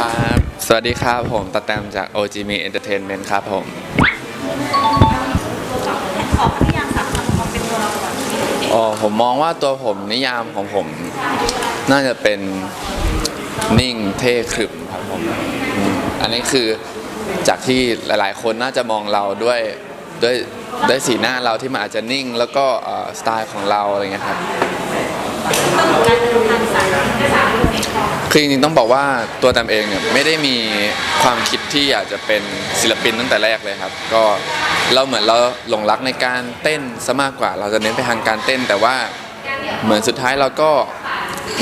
ครับ สวัสดีครับผมตะแตมจาก OG Me Entertainment ครับผม ขอนิยามสามคำความเป็นตัวเราก่อนอ๋อผมมองว่าตัวผมนิยามของผม น่าจะเป็นนิ่งเท่ขรึมครับผมอืมอันนี้คือจากที่หลายๆ คนน่าจะมองเราด้วยด้วยด้วยสีหน้าเราที่มันอาจจะนิ่ง แล้วก็เอ่อสไตล์ของเราอะไรเงี้ยครับ คือจริงๆต้องบอกว่าตัวแตมเองเนี่ยไม่ได้มีความคิดที่อยากจะเป็นศิลปินตั้งแต่แรกเลยครับ ก็เราเหมือนเราหลงรักในการเต้นซะมากกว่า เราจะเน้นไปทางการเต้น แต่ว่าเหมือนสุดท้ายเราก็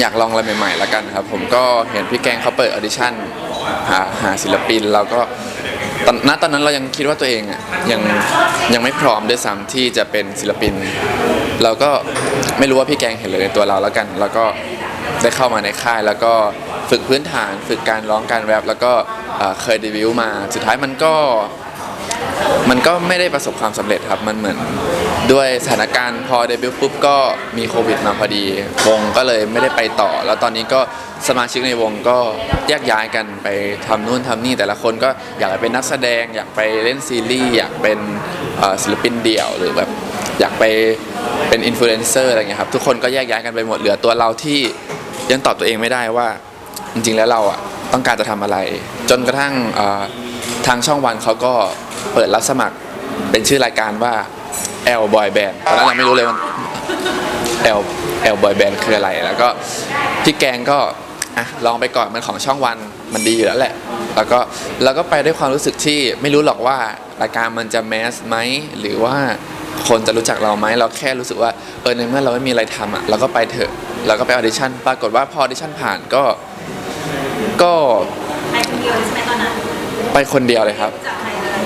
อยากลองอะไรใหม่ๆแล้วกันครับ ผมก็เห็นพี่แกงเขาเปิดออดิชั่นหาหาศิลปินเราก็ตอนณตอนนั้นเรายังคิดว่าตัวเองอะยังยังไม่พร้อมด้วยซ้ำที่จะเป็นศิลปิน เราก็ไม่รู้ว่าพี่แกงเห็นเลยในตัวเราแล้วกัน แล้วก็ได้เข้ามาในค่ายแล้วก็ฝึกพื้นฐานฝึกการร้องการแรปแล้วก็เคยเดบิวต์มาสุดท้ายมันก็มันก็ไม่ได้ประสบความสำเร็จครับ มันเหมือนด้วยสถานการณ์พอเดบิวต์ปุ๊บก็มีโควิดมาพอดี วงก็เลยไม่ได้ไปต่อ แล้วตอนนี้ก็สมาชิกในวงก็แยกย้ายกันไปทำนู่นทำนี่แต่ละคนก็อยากเป็นนักแสดง อยากไปเล่นซีรีส์อยากเป็นศิลปินเดี่ยวหรือแบบ อยากไปเป็นอินฟลูเอนเซอร์อะไรเงี้ยครับทุกคนก็แยกย้ายกันไปหมดเหลือตัวเราที่ยังตอบตัวเองไม่ได้ว่า จริงๆแล้วเราอะต้องการจะทำอะไร จนกระทั่งทางช่องวันเขาก็เปิดรับสมัครเป็นชื่อรายการว่า L Boy Band ตอนนั้นเราไม่รู้เลยว่า L L Boy Band คืออะไรแล้วก็พี่แกงก็อะลองไปก่อนมันของช่องวันมันดีอยู่แล้วแหละ แล้วก็เราก็ไปด้วยความรู้สึกที่ไม่รู้หรอกว่ารายการมันจะแมสไหมหรือว่า คนจะรู้จักเราไหมเราแค่รู้สึกว่าเออในเมื่อเราไม่มีอะไรทำอะเราก็ไปเถอะเราก็ไปออดิชั่นปรากฏว่าพอออดิชั่นผ่านก็ก็ใครคนเดียวใช่ไหมตอนนั้นไปคนเดียวเลยครับจากใครเลย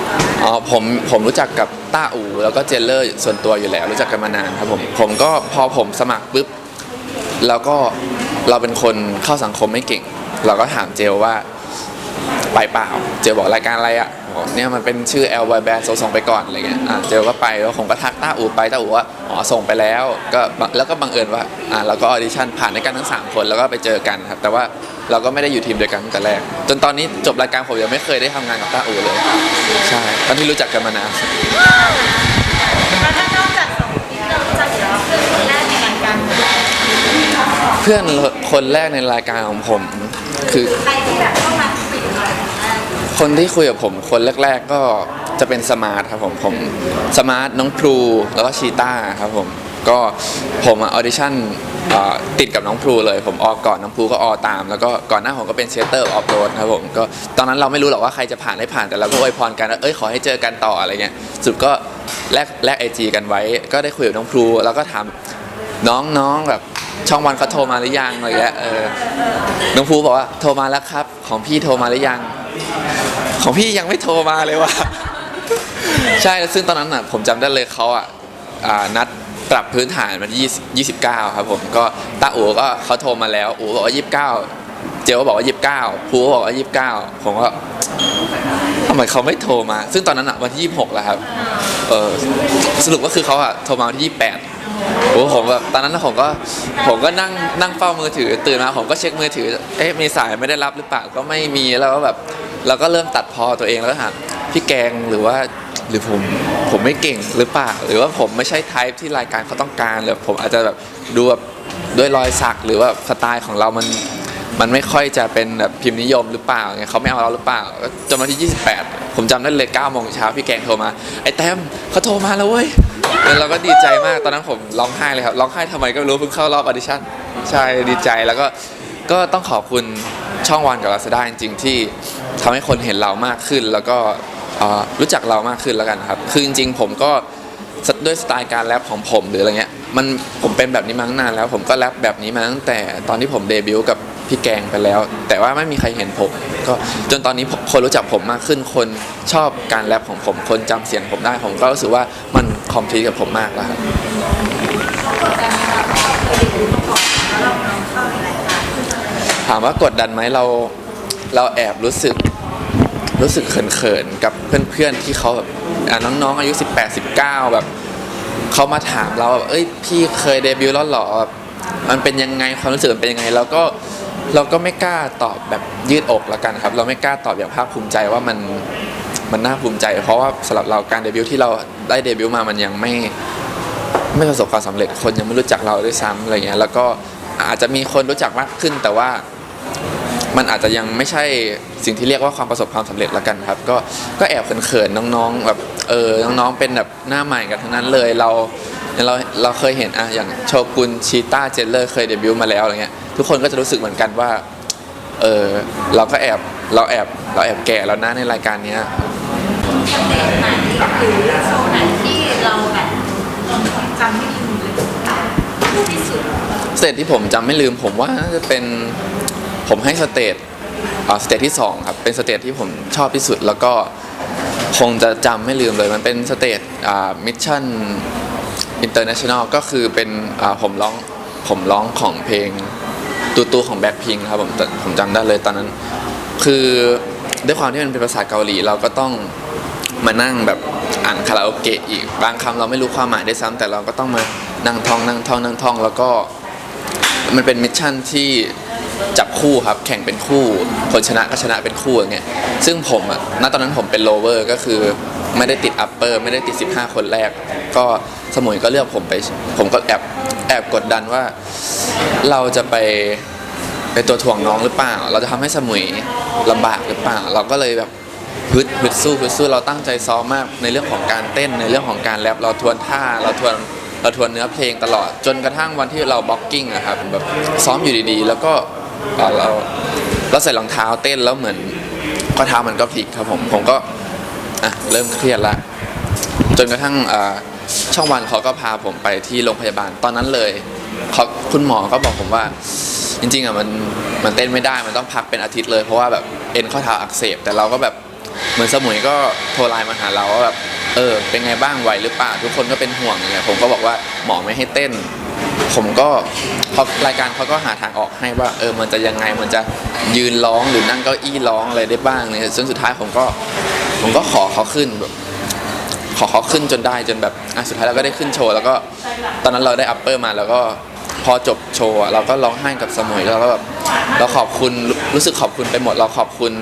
อ๋อผมผมรู้จักกับต้าอูแล้วก็เจนเลอร์ส่วนตัวอยู่แล้ว รู้จักกันมานานครับผมผมก็พอผมสมัครปุ๊บแล้วก็เราเป็นคนเข้าสังคมไม่เก่ง เราก็ถามเจลว่าไปเปล่า เจลบอกรายการอะไรอะ บอกเนี่ยมันเป็นชื่อ L Y Band ส่งไปก่อนอะไรเงี้ยอะเจลก็ไปแล้วผมก็ทักต้าอูไปต้าอูว่าอ๋อส่งไปแล้วก็แล้วก็บังเอิญว่าอะเราก็ออดิชั่นผ่านด้วยกันทั้งสามคนแล้วก็ไปเจอกันครับแต่ว่าเราก็ไม่ได้อยู่ทีมเดียวกันตั้งแต่แรก จนตอนนี้จบรายการผมยังไม่เคยได้ทำงานกับต้าอูเลยใช่ตอนที่รู้จักกันมานานแล้วถ้านอกจากเพื่อนคนแรกในรายการเพื่อนคนแรกในรายการของผม คือใครที่แบบเข้ามา คนที่คุยกับผมคนแรก ๆ ก็จะเป็นสมาร์ทครับผมผมสมาร์ทน้องพลูแล้วก็ชีต้าครับผมก็ผมออดิชั่นติดกับน้องพลูเลย ผมออกก่อนน้องพลูก็ออตาม แล้วก็ก่อนหน้าผมก็เป็นเชสเตอร์ออฟโรดครับผมก็ตอนนั้นเราไม่รู้หรอกว่าใครจะผ่านไม่ผ่านแต่เราก็อวยพรกันว่าเอ้ยขอให้เจอกันต่ออะไรเงี้ยสุดก็แลกแลกไอจีกันไว้ ก็ได้คุยกับน้องพลูแล้วก็ถามน้องน้องแบบช่องวันเขาโทรมาหรือยังอะไรเงี้ยเออน้องพลูบอกว่าโทรมาแล้วครับ ของพี่โทรมาหรือยัง ของพี่ยังไม่โทรมาเลยว่ะ ใช่แล้วซึ่งตอนนั้นอะผมจำได้เลยเขาอะอ่านัดปรับพื้นฐานมัน20 29 ครับผมก็ตาอูก็เขาโทรมาแล้วอูบอกว่า 29 เจลก็บอกว่า 29ภูก็บอกว่า 29 ผมก็ทำไมเขาไม่โทรมา ซึ่งตอนนั้นอะวันที่ 26 แล้วครับเออสรุปก็คือเขาอะโทรมาวันที่ 28 โอ้ผมแบบตอนนั้นผมก็ผมก็นั่งนั่งเฝ้ามือถือ ตื่นมาผมก็เช็คมือถือ เอ๊ะมีสายไม่ได้รับหรือเปล่าก็ไม่มีแล้วก็แบบเราก็เริ่มตัดพอตัวเองแล้วก็ถาพี่แกงหรือว่าหรือผมผมไม่เก่งหรือเปล่าหรือว่าผมไม่ใช่ไทป์ที่รายการเขาต้องการหรือผมอาจจะแบบดูแบบด้วยรอยสักหรือว่าสไตล์ของเรามันมันไม่ค่อยจะเป็นแบบพิมพ์นิยมหรือเปล่าไงเขาไม่เอาเราหรือเปล่าจนวันที่ 28 ผมจำได้เลย9โมงเช้าพี่แกงโทรมา ไอ้แต้มเขาโทรมาแล้วเว้ยแล้วเราก็ดีใจมากตอนนั้นผมร้องไห้เลยครับร้องไห้ทำไมก็ไม่รู้เพิ่งเข้ารอบออดิชั่นใช่ดีใจแล้วก็ก็ต้องขอบคุณช่องวันกับลาซาด้าจริงๆที่ทำให้คนเห็นเรามากขึ้น แล้วก็เอ่อรู้จักเรามากขึ้นแล้วกันครับ คือจริงๆผมก็ด้วยสไตล์การแรปของผมหรืออะไรเงี้ยมันผมเป็นแบบนี้มาตั้งนานแล้ว ผมก็แรปแบบนี้มาตั้งแต่ตอนที่ผมเดบิวต์กับ พี่แกงไปแล้ว แต่ว่าไม่มีใครเห็นผมก็จนตอนนี้คนรู้จักผมมากขึ้นคนชอบการแรปของผมคนจำเสียงผมได้ผมก็รู้สึกว่ามันคอมพลีทกับผมมากแล้วครับถามว่ากดดันไหมเราเราแอบรู้สึกรู้สึกเขินๆกับเพื่อนๆที่เขาแบบน้องๆอายุ 18 19 แบบเขามาถามเราแบบเอ้ยพี่เคยเดบิวต์แล้วหรอแบบมันเป็นยังไงความรู้สึกมันเป็นยังไง แล้วก็ เราก็ไม่กล้าตอบแบบยืดอกละกันครับ เราไม่กล้าตอบอย่างภาคภูมิใจว่ามันมันน่าภูมิใจ เพราะว่าสำหรับเราการเดบิวต์ที่เราได้เดบิวต์มามันยังไม่ไม่ประสบความสำเร็จคนยังไม่รู้จักเราด้วยซ้ำอะไรเงี้ยแล้วก็อาจจะมีคนรู้จักมากขึ้น แต่ว่ามันอาจจะยังไม่ใช่สิ่งที่เรียกว่าความประสบความสำเร็จละกันครับ ก็ก็แอบเขินๆน้องๆแบบเออน้องๆเป็นแบบหน้าใหม่กันทั้งนั้นเลยเรา เราเราเคยเห็นอะอย่างโชกุนชีต้าเจนเลอร์เคยเดบิวต์มาแล้วอะไรเงี้ยทุกคนก็จะรู้สึกเหมือนกันว่าเออเราก็แอบเราแอบเราแอบแก่แล้วนะในรายการเนี้ยสเตจไหนหรือโชว์ไหนที่เราแบบจำไม่ลืมเลยที่สุดสเตจที่ผมจำไม่ลืมผมว่าน่าจะเป็นผมให้สเตจอ่าสเตจที่สองครับเป็นสเตจที่ผมชอบที่สุดแล้วก็คงจะจำไม่ลืมเลยมันเป็นสเตจอ่ามิชชั่น อินเตอร์เนชั่นแนลก็คือเป็นผมร้องผมร้องของเพลงตูตูของแบ็คพิงครับผมผมจำได้เลยตอนนั้น คือด้วยความที่มันเป็นภาษาเกาหลีเราก็ต้องมานั่งแบบอ่านคาราโอเกะอีกบางคำเราไม่รู้ความหมายได้วยซ้ำแต่เราก็ต้องมานั่งท่องนั่งท่องนั่งท่อง แล้วก็มันเป็นมิชชั่นที่จับคู่ครับแข่งเป็นคู่คนชนะก็ชนะเป็นคู่อย่างเงี้ยซึ่งผมอะณตอนนั้นผมเป็นโลเวอร์ก็คือ ไม่ได้ติดอัปเปอร์ไม่ได้ติด 15 คนแรก ก็สมุยก็เลือกผมไป ผมก็แอบแอบกดดันว่า เราจะไปเป็นตัวถ่วงน้องหรือเปล่า เราจะทำให้สมุยลำบากหรือเปล่า เราก็เลยแบบฮึดฮึดสู้ฮึดสู้เราตั้งใจซ้อมมากในเรื่องของการเต้นในเรื่องของการแรปเราทวนท่าเราทวนเราทวนเนื้อเพลงตลอด จนกระทั่งวันที่เราบ็อกกิ้งอะครับแบบซ้อมอยู่ดีๆ แล้วก็เอ่อเราเราใส่รองเท้าเต้นแล้วเหมือนข้อเท้ามันก็พลิกครับผมผมก็ อะเริ่มเครียดละจนกระทั่งช่องวันเขาก็พาผมไปที่โรงพยาบาลตอนนั้นเลยเขาคุณหมอก็บอกผมว่า จริงๆอะมันมันเต้นไม่ได้มันต้องพักเป็นอาทิตย์เลยเพราะว่าแบบเอ็นข้อเท้าอักเสบ แต่เราก็แบบเหมือนสมุยก็โทรไลน์มาหาเราว่าแบบเออเป็นไงบ้างไหวหรือเปล่าทุกคนก็เป็นห่วงเงี้ยผมก็บอกว่าหมอไม่ให้เต้น ผมก็เขารายการเขาก็หาทางออกให้ว่าเออมันจะยังไงมันจะยืนร้องหรือนั่งเก้าอี้ร้องอะไรได้บ้างเนี่ยจนสุดท้ายผมก็ผมก็ขอเขาขึ้นแบบขอเขาขึ้นจนได้จนแบบอะสุดท้ายเราก็ได้ขึ้นโชว์แล้วก็ตอนนั้นเราได้อัปเปอร์มาแล้วก็พอจบโชว์เราก็ร้องไห้กับสมุยแล้วก็แบบเราขอบคุณรู้สึกขอบคุณไปหมด เราขอบคุณ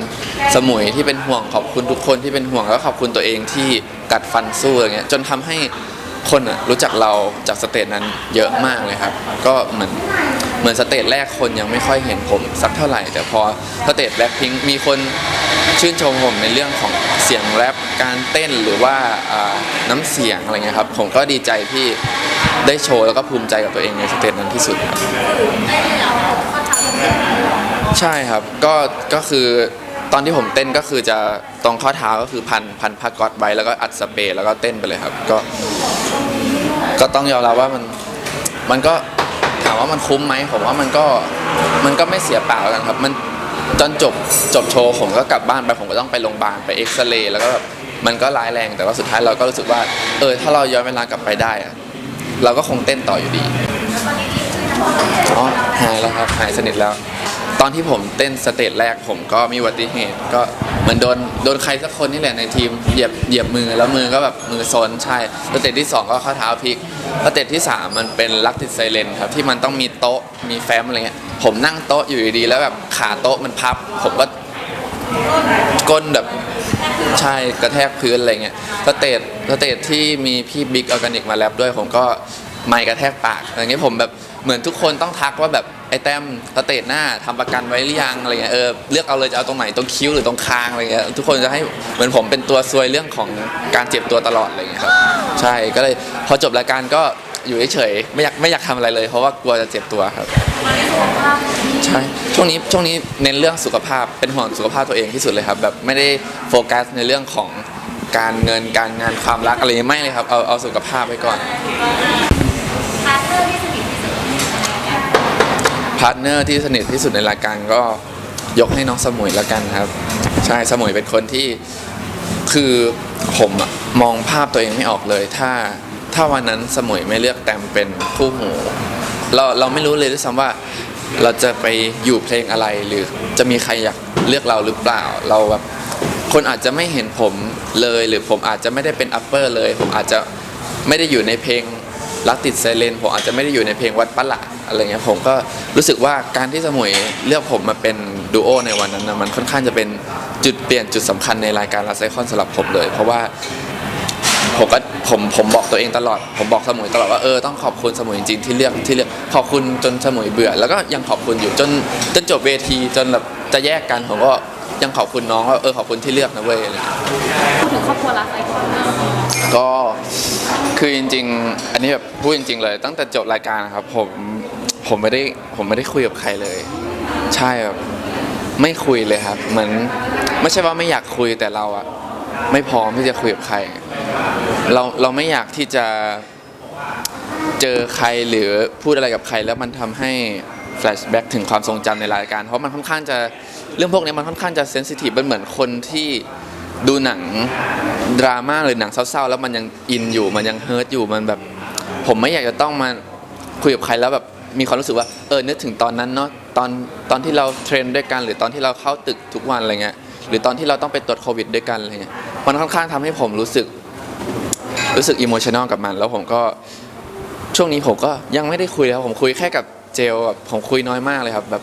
สมุยที่เป็นห่วงขอบคุณทุกคนที่เป็นห่วงแล้วก็ขอบคุณตัวเองที่กัดฟันสู้อะไรเงี้ยจนทำให้ คนอะรู้จักเราจากสเตจนั้นเยอะมากเลยครับ ก็เหมือนเหมือนสเตจแรกคนยังไม่ค่อยเห็นผมสักเท่าไหร่ แต่พอสเตจแบ็คพิงมีคนชื่นชมผมในเรื่องของเสียงแรปการเต้นหรือว่าน้ำเสียงอะไรเงี้ยครับ ผมก็ดีใจที่ได้โชว์แล้วก็ภูมิใจกับตัวเองในสเตจนั้นที่สุดครับ ใช่ครับก็ก็คือ ตอนที่ผมเต้นก็คือจะตรงข้อเท้าก็คือพันพันผ้าก๊อตไว้แล้วก็อัดสเปรย์แล้วก็เต้นไปเลยครับ ก็ ก็ต้องยอมรับว่ามันมันก็ถามว่ามันคุ้มไหมผมว่ามันก็มันก็ไม่เสียเปล่ากันครับ มันจนจบจบโชว์ผมก็กลับบ้านไปผมก็ต้องไปโรงพยาบาลไปเอ็กซเรย์แล้วก็แบบมันก็ร้ายแรงแต่ว่าสุดท้ายเราก็รู้สึกว่าเออถ้าเราย้อนเวลากลับไปได้อะเราก็คงเต้นต่ออยู่ดีอ๋อหายแล้วครับหายสนิทแล้ว ตอนที่ผมเต้นสเตจแรกผมก็มีอุบัติเหตุ ก็เหมือนโดนโดนใครสักคนนี่แหละในทีมเหยียบเหยียบมือแล้วมือก็แบบมือซนใช่สเตจที่สองก็ข้อเท้าพลิกสเตจที่สามมันเป็นลักติดไซเลนครับที่มันต้องมีโต๊ะมีแฟ้มอะไรเงี้ยผมนั่งโต๊ะอยู่ดีๆแล้วแบบขาโต๊ะมันพับ ผมก็ก้นแบบใช่กระแทกพื้นอะไรเงี้ยสเตจสเตจที่มีพี่บิ๊กออร์แกนิกมาแรปด้วยผมก็ไมค์กระแทกปากอย่างเงี้ยผมแบบเหมือนทุกคนต้องทักว่าแบบ ไอ้แต้มสเตจหน้าทำประกันไว้หรือยังอะไรเงี้ยเออเลือกเอาเลยจะเอาตรงไหนตรงคิ้วหรือตรงคางอะไรเงี้ยทุกคนจะให้เหมือนผมเป็นตัวซวยเรื่องของการเจ็บตัวตลอดอะไรเงี้ยครับใช่ก็เลยพอจบรายการก็อยู่เฉยๆไม่อยากไม่อยากทำอะไรเลย เพราะว่ากลัวจะเจ็บตัวครับใช่ช่วงนี้ช่วงนี้เน้นเรื่องสุขภาพเป็นห่วงสุขภาพตัวเองที่สุดเลยครับแบบไม่ได้โฟกัสในเรื่องของการเงินการงานความรักอะไรไม่เลยครับเอาเอาสุขภาพไว้ก่อน พาร์ทเนอร์ที่สนิทที่สุดในรายการก็ยกให้น้องสมุยและกันครับ ใช่สมุยเป็นคนที่คือผมมองภาพตัวเองไม่ออกเลย ถ้าถ้าวันนั้นสมุยไม่เลือกแตมเป็นคู่หูเราเราไม่รู้เลยด้วยซ้ำว่าเราจะไปอยู่เพลงอะไรหรือจะมีใครอยากเลือกเราหรือเปล่า เราแบบคนอาจจะไม่เห็นผมเลย หรือผมอาจจะไม่ได้เป็นอัปเปอร์เลย ผมอาจจะไม่ได้อยู่ในเพลง รักติดไซเลนผมอาจจะไม่ได้อยู่ในเพลงวัดปะละอะไรเงี้ยผมก็รู้สึกว่าการที่สมุยเลือกผมมาเป็นดูโอในวันนั้นนะมันค่อนข้างจะเป็นจุดเปลี่ยนจุดสำคัญในรายการลาไซคอนสำหรับผมเลย เพราะว่าผมก็ผมผมบอกตัวเองตลอด ผมบอกสมุยตลอดว่าเออต้องขอบคุณสมุยจริงๆที่เลือกที่เลือกขอบคุณจนสมุยเบื่อ แล้วก็ยังขอบคุณอยู่จนจนจบเวทีจนแบบจะแยกกันผมก็ ยังขอบคุณน้องว่าเออขอบคุณที่เลือกนะเว้ยอะไรเงี้ยพูดถึงครอบครัวรักไอคอนมก็คือจริง ๆ อันนี้แบบพูดจริง ๆ เลย ตั้งแต่จบรายการนะครับผมผมไม่ได้ผมไม่ได้คุยกับใครเลย ใช่แบบไม่คุยเลยครับ เหมือนไม่ใช่ว่าไม่อยากคุยแต่เราอะไม่พร้อมที่จะคุยกับใคร เราเราไม่อยากที่จะเจอใครหรือพูดอะไรกับใคร แล้วมันทำให้แฟลชแบ็กถึงความทรงจำในรายการ เพราะมันค่อนข้างจะ เรื่องพวกนี้มันค่อนข้างจะเซนซิทีฟมันเหมือนคนที่ดูหนังดราม่าหรือหนังเศร้าๆ แล้วมันยังอินอยู่มันยังเฮิร์ตอยู่มันแบบ ผมไม่อยากจะต้องมาคุยกับใครแล้วแบบมีความรู้สึกว่าเออนึกถึงตอนนั้นเนาะตอนตอนที่เราเทรนด้วยกันหรือตอนที่เราเข้าตึกทุกวันอะไรเงี้ยหรือตอนที่เราต้องไปตรวจโควิดด้วยกันอะไรเงี้ยมันค่อนข้างทำให้ผมรู้สึกรู้สึกอิโมชัน a ลกับมัน แล้วผมก็ช่วงนี้ผมก็ยังไม่ได้คุยแล้วผมคุยแค่กับเจลแบบผมคุยน้อยมากเลยครับแบบ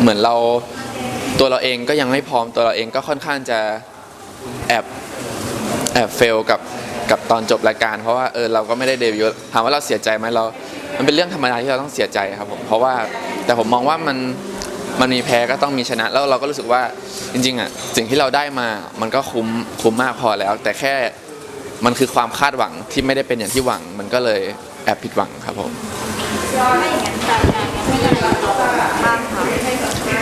เหมือนเรา ตัวเราเองก็ยังไม่พร้อมตัวเราเองก็ค่อนข้างจะแอบแอบเฟลกับกับตอนจบรายการ เพราะว่าเออเราก็ไม่ได้เดบิวต์ถามว่าเราเสียใจไหมเรา มันเป็นเรื่องธรรมดาที่เราต้องเสียใจครับผมเพราะว่าแต่ผมมองว่ามันมันมีแพ้ก็ต้องมีชนะ แล้วเราก็รู้สึกว่าจริงๆอะสิ่งที่เราได้มามันก็คุ้มคุ้มมากพอแล้ว แต่แค่มันคือความคาดหวังที่ไม่ได้เป็นอย่างที่หวัง มันก็เลยแอบผิดหวังครับผมถ้าอย่างนั้นรายการยังไม่ยังไงเรบ้างคะ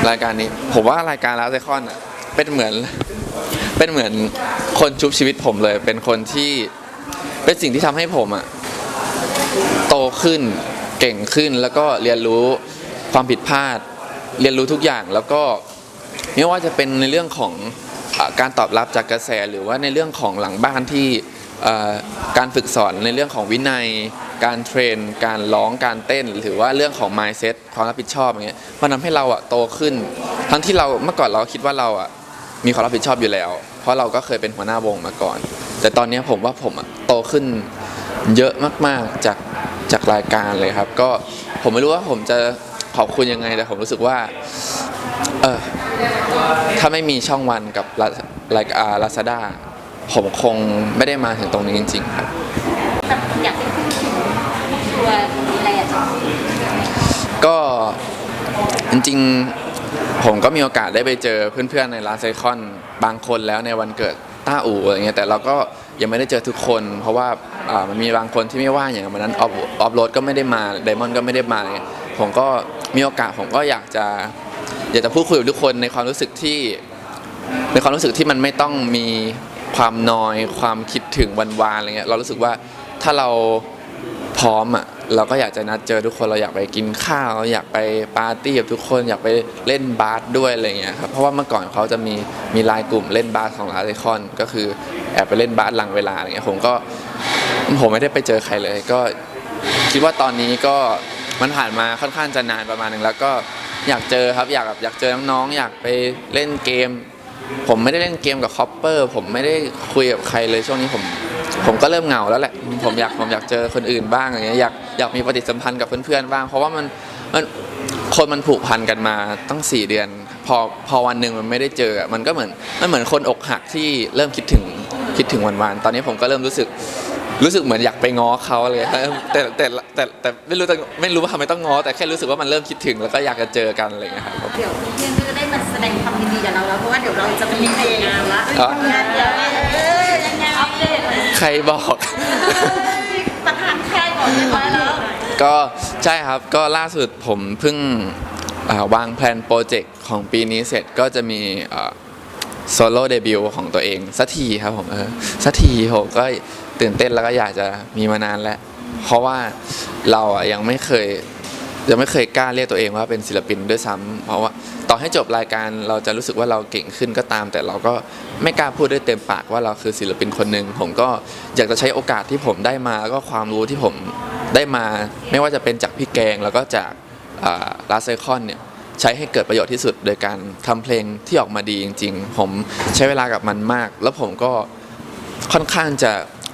รายการนี้ ผมว่ารายการลาไซคอนอะเป็นเหมือนเป็นเหมือนคนชุบชีวิตผมเลย เป็นคนที่เป็นสิ่งที่ทำให้ผมอะโตขึ้นเก่งขึ้นแล้วก็เรียนรู้ความผิดพลาด เรียนรู้ทุกอย่างแล้วก็ไม่ว่าจะเป็นในเรื่องของอการตอบรับจากกระแสหรือว่าในเรื่องของหลังบ้านที่การฝึกสอนในเรื่องของวินัย การเทรน การร้องการเต้น หรือว่าเรื่องของ mindset ความรับผิดชอบอย่างเงี้ยมันทำให้เราอะโตขึ้น ทั้งที่เราเมื่อก่อนเราคิดว่าเราอะมีความรับผิดชอบอยู่แล้ว เพราะเราก็เคยเป็นหัวหน้าวงมาก่อน แต่ตอนนี้ผมว่าผมอะโตขึ้นเยอะมากๆจากจากรายการเลยครับ ก็ผมไม่รู้ว่าผมจะขอบคุณยังไงแต่ผมรู้สึกว่าเออถ้าไม่มีช่องวันกับรายการลาซาด้าผมคงไม่ได้มาถึงตรงนี้จริง ๆ ครับ แต่อยากให้ พูดถึงตัวดีแลนด์ก็จริงๆผมก็มีโอกาสได้ไปเจอเพื่อนๆในร้านไซคอนบางคนแล้วในวันเกิดต้าอู่อะไรเงี้ยแต่เราก็ยังไม่ได้เจอทุกคน เพราะว่าอ่ามันมีบางคนที่ไม่ว่างอย่างวันนั้นออฟออฟโรดก็ไม่ได้มาไดมอนด์ก็ไม่ได้มาอะไรเงี้ยผมก็มีโอกาสผมก็อยากจะ อยากจะพูดคุยกับทุกคนในความรู้สึกที่ในความรู้สึกที่มันไม่ต้องมีความนอย ความคิดถึงวันวานอะไรเงี้ยเรารู้สึกว่าถ้าเรา พร้อมอะเราก็อยากจะนัดเจอทุกคนเราอยากไปกินข้าวอยากไปปาร์ตี้กับทุกคนอยากไปเล่นบาสด้วยอะไรเงี้ยครับเพราะว่าเมื่อก่อนเขาจะมีมีไลน์กลุ่มเล่นบาสของลาไอคอน ก็คือแอบไปเล่นบาสหลังเวลาอะไรเงี้ยผมก็ผมไม่ได้ไปเจอใครเลย ก็คิดว่าตอนนี้ก็มันผ่านมาค่อนข้างจะนานประมาณหนึ่งแล้วก็อยากเจอครับอยากแบบอยากเจอน้องๆอยากไปเล่นเกม ผมไม่ได้เล่นเกมกับคอปเปอร์ผมไม่ได้คุยกับใครเลยช่วงนี้ผม ผมก็เริ่มเหงาแล้วแหละ ผมอยากผมอยากเจอคนอื่นบ้างอย่างเงี้ยอยากอยากมีปฏิสัมพันธ์กับเพื่อนๆบ้าง เพราะว่ามันมันคนมันผูกพันกันมาตั้ง 4 เดือน พอพอวันหนึ่งมันไม่ได้เจออะมันก็เหมือนมันเหมือนคนอกหักที่เริ่มคิดถึงคิดถึงวันวานๆตอนนี้ผมก็เริ่มรู้สึกรู้สึกเหมือนอยากไปง้อเขาเลยแต่แต่แต่แต่แต่ไม่รู้แต่ไม่รู้ว่าทำไมต้องง้อแต่แค่รู้สึกว่ามันเริ่มคิดถึงแล้วก็อยากจะเจอกันอะไรอย่างเงี้ยครับเดี๋ยวเพื่อนๆก็จะได้มาแสดงความยินดีกับเราแล้วเพราะว่าเดี๋ยวเราจะไปมีงานละอ๋องานเดี๋ยวเออ ใครบอก ประธานค่ายบอกเรียบร้อยแล้วก็ใช่ครับก็ล่าสุดผมเพิ่งอ่าวางแผนโปรเจกต์ของปีนี้เสร็จก็จะมีโซโล่เดบิวต์ของตัวเองสักทีครับผมเออสักทีผมก็ตื่นเต้นแล้วก็อยากจะมีมานานแล้ว เพราะว่าเราอะยังไม่เคยยังไม่เคยกล้าเรียกตัวเองว่าเป็นศิลปินด้วยซ้ำเพราะว่า ต่อให้จบรายการเราจะรู้สึกว่าเราเก่งขึ้นก็ตาม แต่เราก็ไม่กล้าพูดด้วยเต็มปากว่าเราคือศิลปินคนหนึ่งผมก็อยากจะใช้โอกาสที่ผมได้มาแล้วก็ความรู้ที่ผมได้มา ไม่ว่าจะเป็นจากพี่แกงแล้วก็จากลาไซคอนเนี่ยใช้ให้เกิดประโยชน์ที่สุด โดยการทำเพลงที่ออกมาดีจริง ๆ ผมใช้เวลากับมันมาก แล้วผมก็ค่อนข้างจะ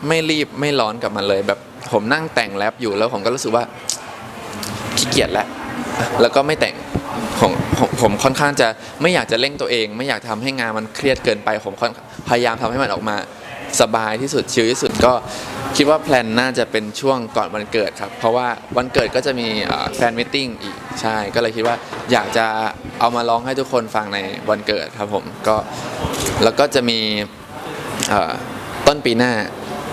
ไม่รีบไม่ร้อนกับมันเลย แบบผมนั่งแต่งแรปอยู่แล้วผมก็รู้สึกว่าขี้เกียจแล้วแล้วก็ไม่แต่ง ผมผมผมค่อนข้างจะไม่อยากจะเร่งตัวเอง ไม่อยากทำให้งานมันเครียดเกินไป ผมค่อนพยายามทำให้มันออกมาสบายที่สุดชิลที่สุดก็คิดว่าแพลนน่าจะเป็นช่วงก่อนวันเกิดครับ เพราะว่าวันเกิดก็จะมีแฟนมิทติ้งอีกใช่ ก็เลยคิดว่าอยากจะเอามาร้องให้ทุกคนฟังในวันเกิดครับผมก็แล้วก็จะมีเอ่อต้นปีหน้า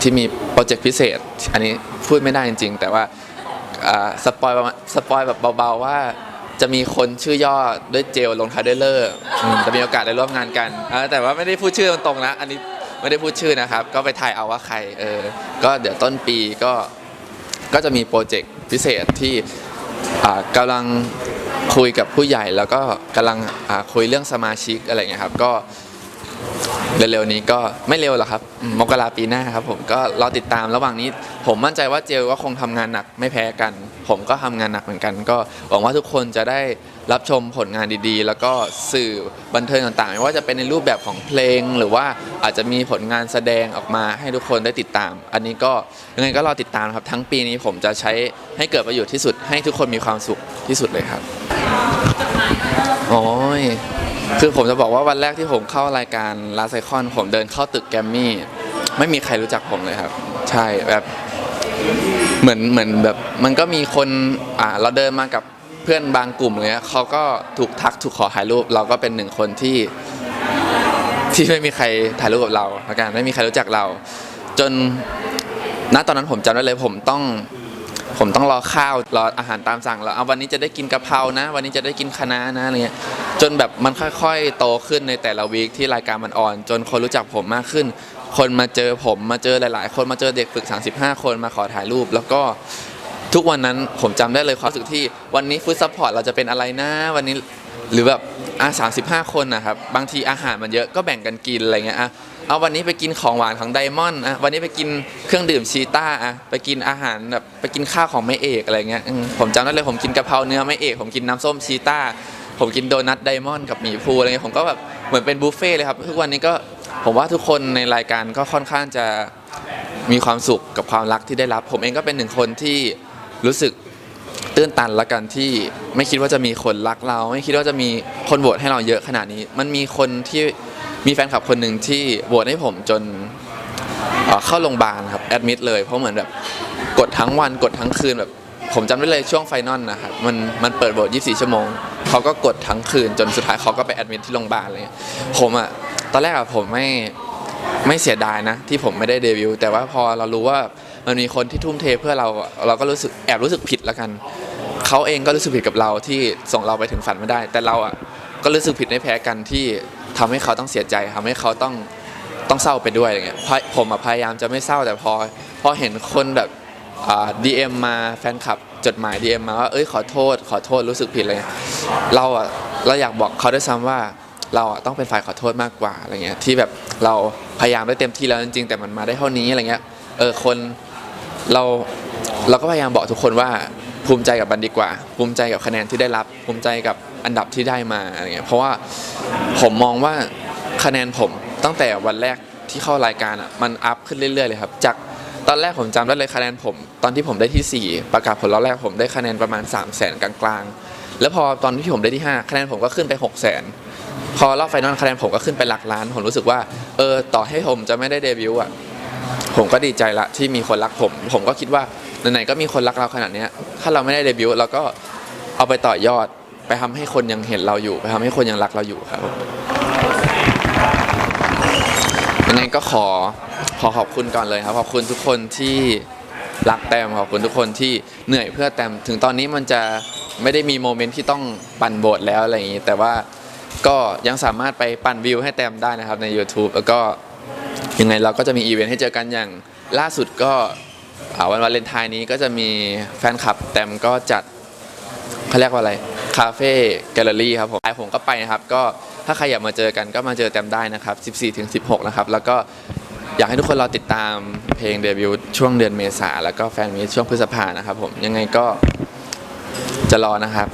ที่มีโปรเจกต์พิเศษ อันนี้พูดไม่ได้จริง ๆ แต่ว่าอ่าสปอยประมาณสปอยแบบเบาๆว่า จะมีคนชื่อย่อด้วยเจลลงท้ายด้วยเลอร์จะมีโอกาสได้ร่วมงานกันอ่าแต่ว่าไม่ได้พูดชื่อตรงๆนะ อันนี้ไม่ได้พูดชื่อนะครับ ก็ไปถ่ายเอาว่าใครเออก็เดี๋ยวต้นปีก็ก็จะมีโปรเจกต์พิเศษที่อ่ากำลังคุยกับผู้ใหญ่แล้วก็กำลังอ่าคุยเรื่องสมาชิกอะไรเงี้ยครับก็ เร็วๆนี้ก็ไม่เร็วหรอกครับมมกราปีหน้าครับผมก็รอติดตามระหว่างนี้ ผมมั่นใจว่าเจลก็คงทำงานหนักไม่แพ้กัน ผมก็ทำงานหนักเหมือนกัน ก็หวังว่าทุกคนจะได้รับชมผลงานดีๆ แล้วก็สื่อบันเทิงต่างๆไม่ว่าจะเป็นในรูปแบบของเพลง หรือว่าอาจจะมีผลงานแสดงออกมาให้ทุกคนได้ติดตาม อันนี้ก็ยังไงก็รอติดตามครับทั้งปีนี้ผมจะใช้ให้เกิดประโยชน์ที่สุดให้ทุกคนมีความสุขที่สุดเลยครับ โอ้ย คือผมจะบอกว่าวันแรกที่ผมเข้ารายการลาไซคอนผมเดินเข้าตึกแกรมมี่ ไม่มีใครรู้จักผมเลยครับ ใช่แบบเหมือนเหมือนแบบมันก็มีคนอ่าเราเดินมากับเพื่อนบางกลุ่มเลยเขาก็ถูกทักถูกขอถ่ายรูป เราก็เป็นหนึ่งคนที่ที่ไม่มีใครถ่ายรูปกับเราละกันไม่มีใครรู้จักเรา จนณตอนนั้นผมจำได้เลยผมต้อง ผมต้องรอข้าวรออาหารตามสั่งแล้วเอาวันนี้จะได้กินกะเพรานะ วันนี้จะได้กินคะน้านะอะไรเงี้ยจนแบบมันค่อยๆโตขึ้นในแต่ละวีคที่รายการมันออน จนคนรู้จักผมมากขึ้น คนมาเจอผมมาเจอหลาย ๆ คนมาเจอเด็กฝึก 35 คนมาขอถ่ายรูป แล้วก็ทุกวันนั้นผมจำได้เลยความรู้สึกที่วันนี้ฟู้ดซัพพอร์ตเราจะเป็นอะไรนะ วันนี้ หรือแบบอะสามสิบห้าคนนะครับบางทีอาหารมันเยอะก็แบ่งกันกินอะไรเงี้ยอะเอาวันนี้ไปกินของหวานของไดมอนด์อะวันนี้ไปกินเครื่องดื่มชีต้าอะไปกินอาหารแบบไปกินข้าวของแม่เอกอะไรเงี้ยอืมผมจำได้เลยผมกินกะเพราเนื้อแม่เอกผมกินน้ำส้มชีต้าผมกินโดนัทไดมอนด์กับหมี่ภูอะไรเงี้ยผมก็แบบเหมือนเป็นบุฟเฟ่ต์เลยครับทุกวันนี้ก็ผมว่าทุกคนในรายการก็ค่อนข้างจะ มีความสุขกับความรักที่ได้รับ ผมเองก็เป็นหนึ่งคนที่รู้สึก ตื้นตันละกันที่ไม่คิดว่าจะมีคนรักเรา ไม่คิดว่าจะมีคนโหวตให้เราเยอะขนาดนี้ มันมีคนที่มีแฟนคลับคนหนึ่งที่โหวตให้ผมจนเอ่อเข้าโรงพยาบาลครับแอดมิดเลยเพราะเหมือนแบบกดทั้งวันกดทั้งคืนแบบผมจำได้เลยช่วงไฟนอลนะครับมันมันเปิดโหวต24 ชั่วโมงเขาก็กดทั้งคืนจนสุดท้ายเขาก็ไปแอดมิดที่โรงพยาบาลเลยผมอะตอนแรกอะผมไม่ไม่เสียดายนะ ที่ผมไม่ได้เดบิวต์แต่ว่าพอเรารู้ว่า มันมีคนที่ทุ่มเทเพื่อเราเราก็รู้สึกแอบรู้สึกผิดละกันเขาเองก็รู้สึกผิดกับเราที่ส่งเราไปถึงฝันไม่ได้ แต่เราอะก็รู้สึกผิดไม่แพ้กันที่ทำให้เขาต้องเสียใจทำให้เขาต้องต้องเศร้าไปด้วยอะไรเงี้ยผมอะพยายามจะไม่เศร้าแต่พอพอเห็นคนแบบดีเอ็มมาแฟนคลับจดหมาย DM มาว่าเอ้ยขอโทษ ขอโทษรู้สึกผิดอะไรเงี้ยเราอะเราอยากบอกเขาด้วยซ้ำว่าเราอะต้องเป็นฝ่ายขอโทษมากกว่าอะไรเงี้ยที่แบบเราพยายามได้เต็มที่แล้วจริงๆแต่มันมาได้เท่านี้อะไรเงี้ยเออคน เราเราก็พยายามบอกทุกคนว่าภูมิใจกับมันดีกว่า ภูมิใจกับคะแนนที่ได้รับ ภูมิใจกับอันดับที่ได้มาอะไรเงี้ยเพราะว่าผมมองว่าคะแนนผมตั้งแต่วันแรกที่เข้ารายการอะมันอัพขึ้นเรื่อยๆเลยครับ จากตอนแรกผมจำได้เลยคะแนนผม ตอนที่ผมได้ที่ 4 ประกาศผลรอบแรกผมได้คะแนนประมาณ 3 0 0แสนกลางๆ แล้วพอตอนที่ผมได้ที่ 5 คะแนนผมก็ขึ้นไป 6 0 0แสนพอรอบไฟนอลคะแนนผมก็ขึ้นไปหลักล้าน ผมรู้สึกว่าเออต่อให้ผมจะไม่ได้เดบิวต์อะ ผมก็ดีใจละที่มีคนรักผม ผมก็คิดว่าไหนๆก็มีคนรักเราขนาดเนี้ยถ้าเราไม่ได้เดบิวต์เราก็เอาไปต่อยอดไปทำให้คนยังเห็นเราอยู่ ไปทำให้คนยังรักเราอยู่ครับยังไงก็ขอขอขอบคุณก่อนเลยครับขอบคุณทุกคนที่รักแต้มขอบคุณทุกคนที่เหนื่อยเพื่อแต้มถึงตอนนี้มันจะไม่ได้มีโมเมนต์ที่ต้องปั่นโบทแล้วอะไรอย่างนี้ แต่ว่าก็ยังสามารถไปปั่นวิวให้แต้มได้นะครับใน YouTube แล้วก็ ยังไงเราก็จะมีอีเวนต์ให้เจอกันอย่างล่าสุดก็อ่าวันวาเลนไทน์นี้ก็จะมีแฟนคลับแต้มก็จัดเขาเรียกว่าอะไรคาเฟ่แกลเลอรี่ครับผมไอผมก็ไปนะครับ ก็ถ้าใครอยากมาเจอกันก็มาเจอแต้มได้นะครับ 14-16 นะครับ แล้วก็อยากให้ทุกคนรอติดตามเพลงเดบิวต์ช่วงเดือนเมษาแล้วก็แฟนมีตช่วงพฤษภานะครับผมยังไงก็จะรอนะครับ